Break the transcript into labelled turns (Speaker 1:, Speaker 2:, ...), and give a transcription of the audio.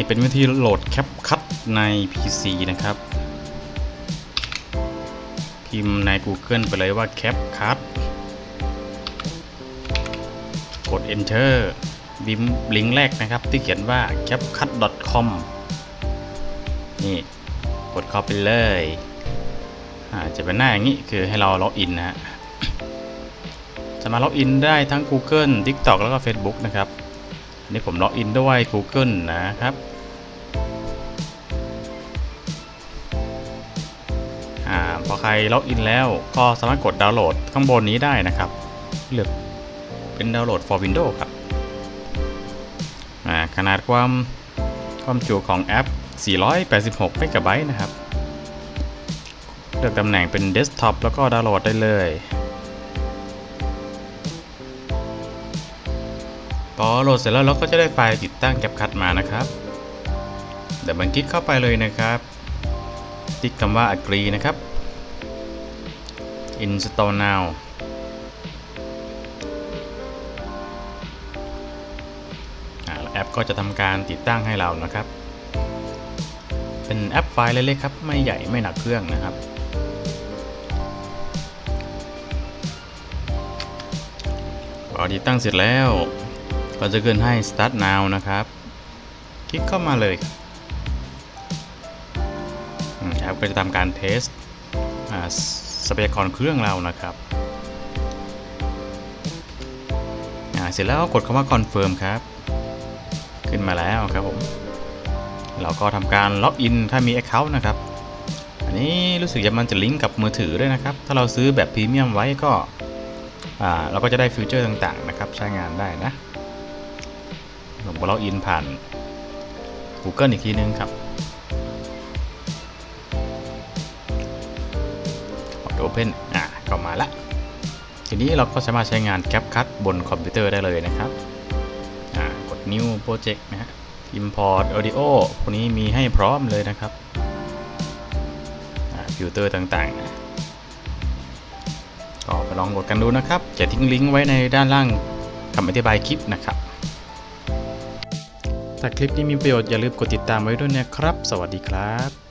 Speaker 1: นี่เป็นวิธีโหลดแคปคั t ใน PC นะครับ พิมพ์ใน Google ไปเลยว่าแคปคั t กด Enter บิมลิงก์แรกนะครับ ที่เขียนว่า capcut.com นี่กดเข้าไปเลยจะเป็นหน้าอย่างนี้คือให้เราล็อกอินนะฮะสามารถล็อกอินได้ทั้ง Google TikTok แล้วก็ Facebook นะครับ นนี้ผมล็อกอินด้วย Google นะครับอาพอใครล็อกอินแล้วก็สามารถกดดาวน์โหลดข้างบนนี้ได้นะครับ เลือกเป็นดาวน์โหลด for Windows ครับอ่าขนาดความความจุของแอป 486เมกะไบต์นะครับ เลือกตำแหน่งเป็น Desktop แล้วก็ดาวน์โหลดได้เลย พอโหลดเสร็จแล้วเราก็จะได้ไฟล์ติดตั้งแคปคัทมานะครับเดี๋ยวมันคลิกเข้าไปเลยนะครับติ๊กคำว่า agree นะครับ install now แล้วแอปก็จะทำการติดตั้งให้เรานะครับ เป็นแอปไฟล์เล็กๆครับ ไม่ใหญ่ไม่หนักเครื่องนะครับ พอติดตั้งเสร็จแล้ว ก็จะขึ้นให้ start now นะครับ คลิกเข้ามาเลยอืมแอปก็จะทำการเทสอ่าทรัพยากรเครื่องเรานะครับอ่าเสร็จแล้วก็กดคำว่า confirm ครับ ขึ้นมาแล้วครับผม เราก็ทำการล็อกอินถ้ามี Account นะครับ อันนี้รู้สึกจะมันจะลิงก์กับมือถือด้วยนะครับ ถ้าเราซื้อแบบพรีเมียมไว้ก็อ่าเราก็จะได้ฟิวเจอร์ต่างๆนะครับ ใช้งานได้นะ ผมก็ล็อกอินผ่าน Google อีกทีนึงครับกด Open อะเข้ามาละ ทีนี้เราก็สามารถใช้งาน CapCut บนคอมพิวเตอร์ได้เลยนะครับอ่ากด New Project นะฮะ Import Audio พวกนี้มีให้พร้อมเลยนะครับอ่าฟิลเตอร์ต่างๆนะก็ไปลองกดกันดูนะครับ จะทิ้งลิงก์ไว้ในด้านล่างคำอธิบายคลิปนะครับ ถ้าคลิปนี้มีประโยชน์อย่าลืมกดติดตามไว้ด้วยนะครับ สวัสดีครับ